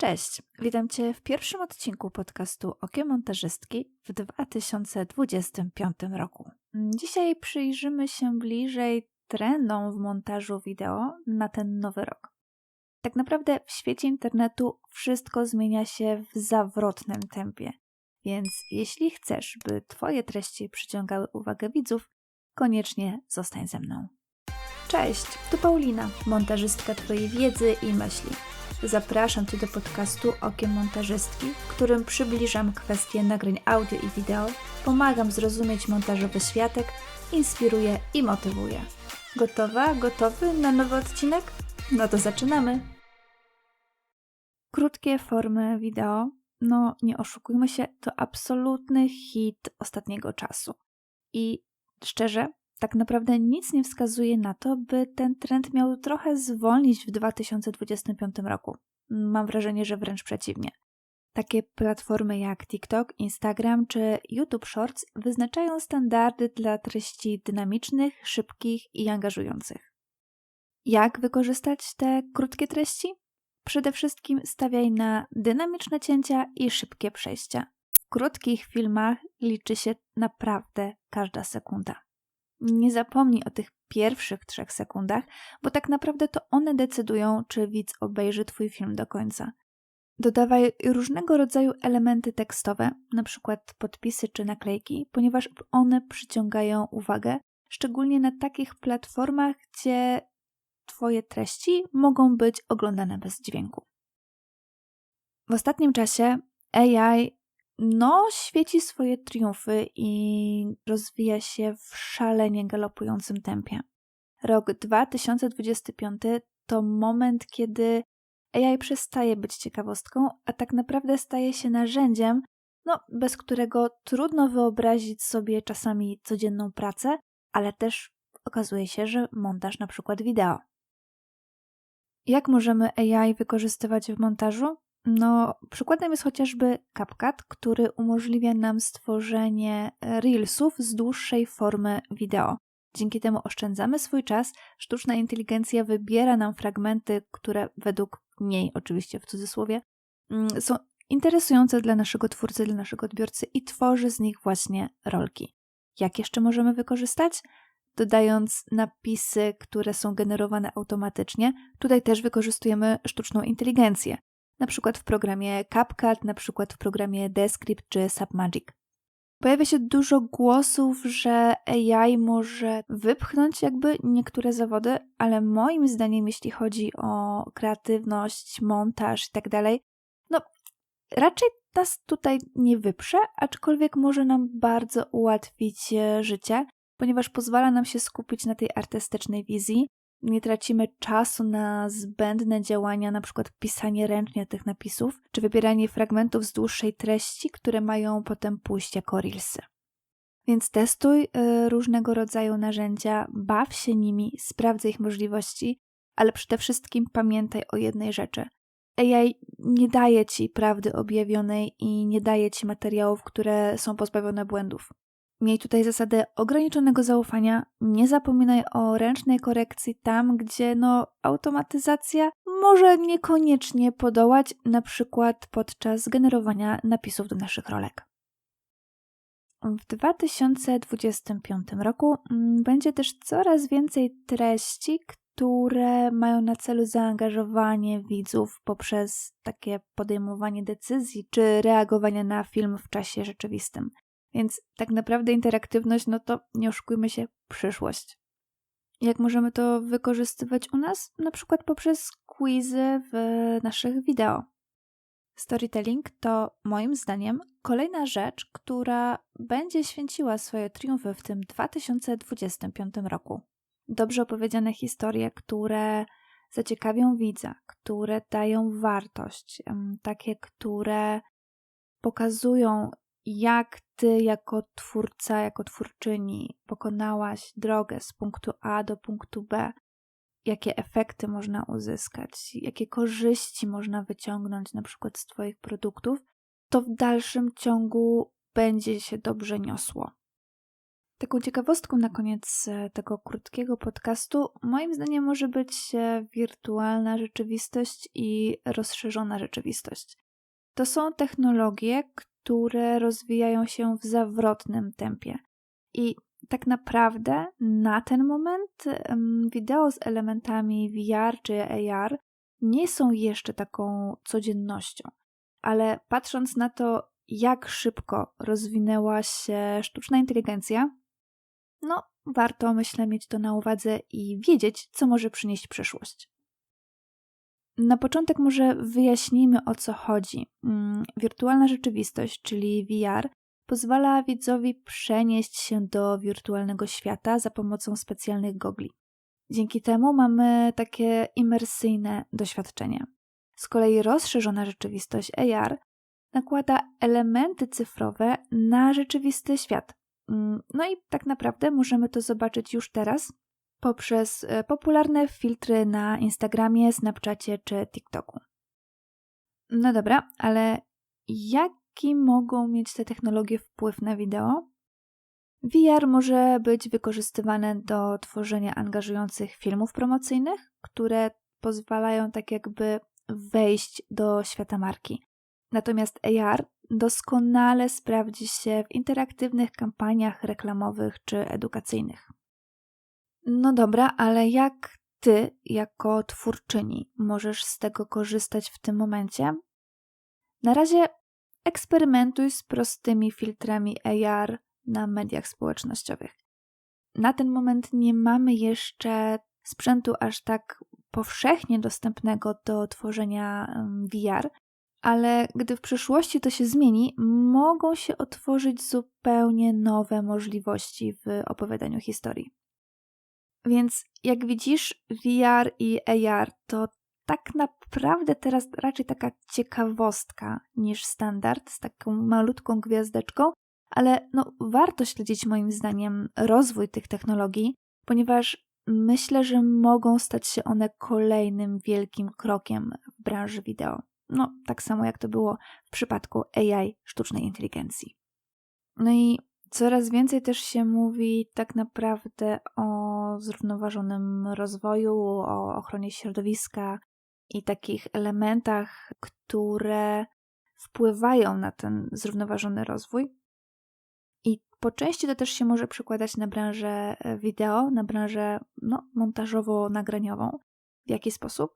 Cześć, witam Cię w pierwszym odcinku podcastu Okiem Montażystki w 2025 roku. Dzisiaj przyjrzymy się bliżej trendom w montażu wideo na ten nowy rok. Tak naprawdę w świecie internetu wszystko zmienia się w zawrotnym tempie, więc jeśli chcesz, by Twoje treści przyciągały uwagę widzów, koniecznie zostań ze mną. Cześć, tu Paulina, montażystka Twojej wiedzy i myśli. Zapraszam Cię do podcastu Okiem Montażystki, w którym przybliżam kwestie nagrań audio i wideo, pomagam zrozumieć montażowy światek, inspiruję i motywuję. Gotowa? Gotowy na nowy odcinek? No to zaczynamy! Krótkie formy wideo, no nie oszukujmy się, to absolutny hit ostatniego czasu. I szczerze, tak naprawdę nic nie wskazuje na to, by ten trend miał trochę zwolnić w 2025 roku. Mam wrażenie, że wręcz przeciwnie. Takie platformy jak TikTok, Instagram czy YouTube Shorts wyznaczają standardy dla treści dynamicznych, szybkich i angażujących. Jak wykorzystać te krótkie treści? Przede wszystkim stawiaj na dynamiczne cięcia i szybkie przejścia. W krótkich filmach liczy się naprawdę każda sekunda. Nie zapomnij o tych pierwszych trzech sekundach, bo tak naprawdę to one decydują, czy widz obejrzy Twój film do końca. Dodawaj różnego rodzaju elementy tekstowe, np. podpisy czy naklejki, ponieważ one przyciągają uwagę, szczególnie na takich platformach, gdzie Twoje treści mogą być oglądane bez dźwięku. W ostatnim czasie AI no, świeci swoje triumfy i rozwija się w szalenie galopującym tempie. Rok 2025 to moment, kiedy AI przestaje być ciekawostką, a tak naprawdę staje się narzędziem, no, bez którego trudno wyobrazić sobie czasami codzienną pracę, ale też okazuje się, że montaż na przykład wideo. Jak możemy AI wykorzystywać w montażu? No, przykładem jest chociażby CapCut, który umożliwia nam stworzenie reelsów z dłuższej formy wideo. Dzięki temu oszczędzamy swój czas, sztuczna inteligencja wybiera nam fragmenty, które według niej, oczywiście w cudzysłowie, mm, są interesujące dla naszego twórcy, dla naszego odbiorcy i tworzy z nich właśnie rolki. Jak jeszcze możemy wykorzystać? Dodając napisy, które są generowane automatycznie, tutaj też wykorzystujemy sztuczną inteligencję na przykład w programie CapCut, na przykład w programie Descript czy Submagic. Pojawia się dużo głosów, że AI może wypchnąć jakby niektóre zawody, ale moim zdaniem, jeśli chodzi o kreatywność, montaż i tak dalej, no raczej nas tutaj nie wyprze, aczkolwiek może nam bardzo ułatwić e, życie, ponieważ pozwala nam się skupić na tej artystycznej wizji, nie tracimy czasu na zbędne działania, na przykład pisanie ręcznie tych napisów, czy wybieranie fragmentów z dłuższej treści, które mają potem pójść jako reelsy. Więc testuj y, różnego rodzaju narzędzia, baw się nimi, sprawdzaj ich możliwości, ale przede wszystkim pamiętaj o jednej rzeczy. AI nie daje ci prawdy objawionej i nie daje ci materiałów, które są pozbawione błędów. Miej tutaj zasadę ograniczonego zaufania. Nie zapominaj o ręcznej korekcji tam, gdzie no, automatyzacja może niekoniecznie podołać, na przykład podczas generowania napisów do naszych rolek. W 2025 roku mm, będzie też coraz więcej treści, które mają na celu zaangażowanie widzów poprzez takie podejmowanie decyzji czy reagowanie na film w czasie rzeczywistym. Więc tak naprawdę interaktywność, no to nie oszukujmy się, przyszłość. Jak możemy to wykorzystywać u nas? Na przykład poprzez quizy w naszych wideo. Storytelling to moim zdaniem kolejna rzecz, która będzie święciła swoje triumfy w tym 2025 roku. Dobrze opowiedziane historie, które zaciekawią widza, które dają wartość, takie, które pokazują, jak ty jako twórca, jako twórczyni pokonałaś drogę z punktu A do punktu B, jakie efekty można uzyskać, jakie korzyści można wyciągnąć na przykład z Twoich produktów, to w dalszym ciągu będzie się dobrze niosło. Taką ciekawostką na koniec e, tego krótkiego podcastu, moim zdaniem, może być e, wirtualna rzeczywistość i rozszerzona rzeczywistość. To są technologie, które rozwijają się w zawrotnym tempie. I tak naprawdę na ten moment wideo z elementami VR czy AR nie są jeszcze taką codziennością. Ale patrząc na to, jak szybko rozwinęła się sztuczna inteligencja, no warto myślę mieć to na uwadze i wiedzieć, co może przynieść przyszłość. Na początek może wyjaśnijmy o co chodzi. Mm, wirtualna rzeczywistość, czyli VR, pozwala widzowi przenieść się do wirtualnego świata za pomocą specjalnych gogli. Dzięki temu mamy takie imersyjne doświadczenie. Z kolei rozszerzona rzeczywistość AR nakłada elementy cyfrowe na rzeczywisty świat. Mm, no i tak naprawdę możemy to zobaczyć już teraz poprzez e, popularne filtry na Instagramie, Snapchacie czy TikToku. No dobra, ale jaki mogą mieć te technologie wpływ na wideo? VR może być wykorzystywane do tworzenia angażujących filmów promocyjnych, które pozwalają tak jakby wejść do świata marki. Natomiast AR doskonale sprawdzi się w interaktywnych kampaniach reklamowych czy edukacyjnych. No dobra, ale jak ty, jako twórczyni, możesz z tego korzystać w tym momencie? Na razie eksperymentuj z prostymi filtrami AR na mediach społecznościowych. Na ten moment nie mamy jeszcze sprzętu aż tak powszechnie dostępnego do tworzenia VR, ale gdy w przyszłości to się zmieni, mogą się otworzyć zupełnie nowe możliwości w opowiadaniu historii. Więc jak widzisz, VR i AR to tak naprawdę teraz raczej taka ciekawostka niż standard z taką malutką gwiazdeczką, ale no, warto śledzić moim zdaniem rozwój tych technologii, ponieważ myślę, że mogą stać się one kolejnym wielkim krokiem w branży wideo. No, tak samo jak to było w przypadku AI, sztucznej inteligencji. No i coraz więcej też się mówi tak naprawdę o zrównoważonym rozwoju, o ochronie środowiska i takich elementach, które wpływają na ten zrównoważony rozwój. I po części to też się może przekładać na branżę e, wideo, na branżę no, montażowo-nagraniową. W jaki sposób?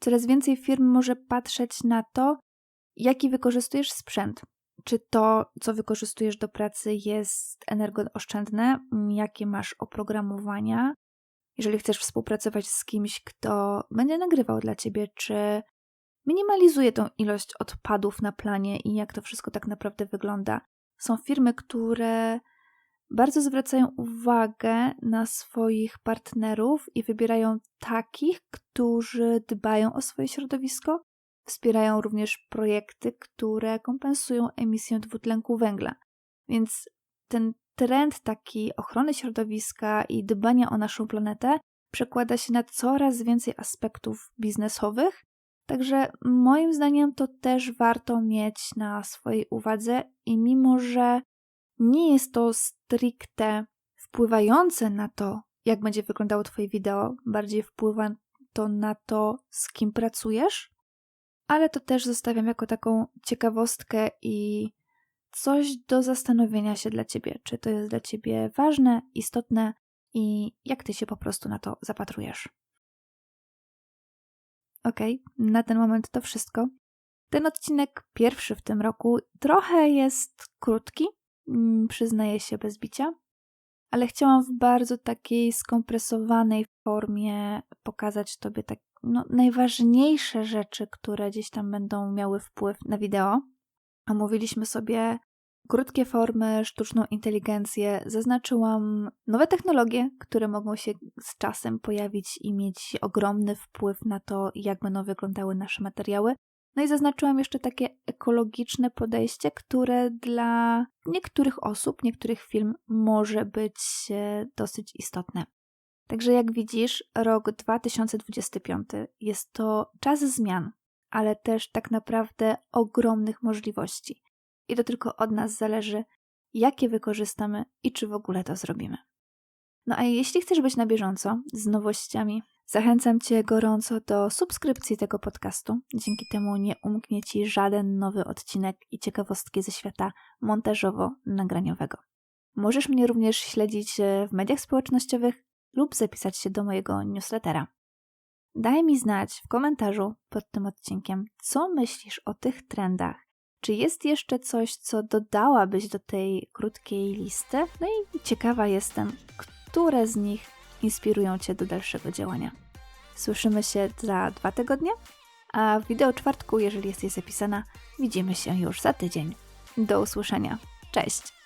Coraz więcej firm może patrzeć na to, jaki wykorzystujesz sprzęt. Czy to, co wykorzystujesz do pracy, jest energooszczędne? Jakie masz oprogramowania? Jeżeli chcesz współpracować z kimś, kto będzie nagrywał dla ciebie, czy minimalizuje tą ilość odpadów na planie i jak to wszystko tak naprawdę wygląda? Są firmy, które bardzo zwracają uwagę na swoich partnerów i wybierają takich, którzy dbają o swoje środowisko. Wspierają również projekty, które kompensują emisję dwutlenku węgla. Więc ten trend taki ochrony środowiska i dbania o naszą planetę przekłada się na coraz więcej aspektów biznesowych. Także moim zdaniem to też warto mieć na swojej uwadze i mimo, że nie jest to stricte wpływające na to, jak będzie wyglądało Twoje wideo, bardziej wpływa to na to, z kim pracujesz, ale to też zostawiam jako taką ciekawostkę i coś do zastanowienia się dla Ciebie, czy to jest dla Ciebie ważne, istotne i jak Ty się po prostu na to zapatrujesz. Ok, na ten moment to wszystko. Ten odcinek pierwszy w tym roku trochę jest krótki, Mm, przyznaję się bez bicia, ale chciałam w bardzo takiej skompresowanej formie pokazać Tobie tak, no, najważniejsze rzeczy, które gdzieś tam będą miały wpływ na wideo. Omówiliśmy sobie krótkie formy, sztuczną inteligencję, zaznaczyłam nowe technologie, które mogą się z czasem pojawić i mieć ogromny wpływ na to, jak będą wyglądały nasze materiały. No i zaznaczyłam jeszcze takie ekologiczne podejście, które dla niektórych osób, niektórych firm może być e, dosyć istotne. Także jak widzisz, rok 2025 jest to czas zmian, ale też tak naprawdę ogromnych możliwości. I to tylko od nas zależy, jakie wykorzystamy i czy w ogóle to zrobimy. No a jeśli chcesz być na bieżąco z nowościami, zachęcam Cię gorąco do subskrypcji tego podcastu. Dzięki temu nie umknie Ci żaden nowy odcinek i ciekawostki ze świata montażowo-nagraniowego. Możesz mnie również śledzić e, w mediach społecznościowych lub zapisać się do mojego newslettera. Daj mi znać w komentarzu pod tym odcinkiem, co myślisz o tych trendach. Czy jest jeszcze coś, co dodałabyś do tej krótkiej listy? No i ciekawa jestem, które z nich inspirują Cię do dalszego działania. Słyszymy się za dwa tygodnie, a w wideo czwartku, jeżeli jesteś zapisana, widzimy się już za tydzień. Do usłyszenia. Cześć!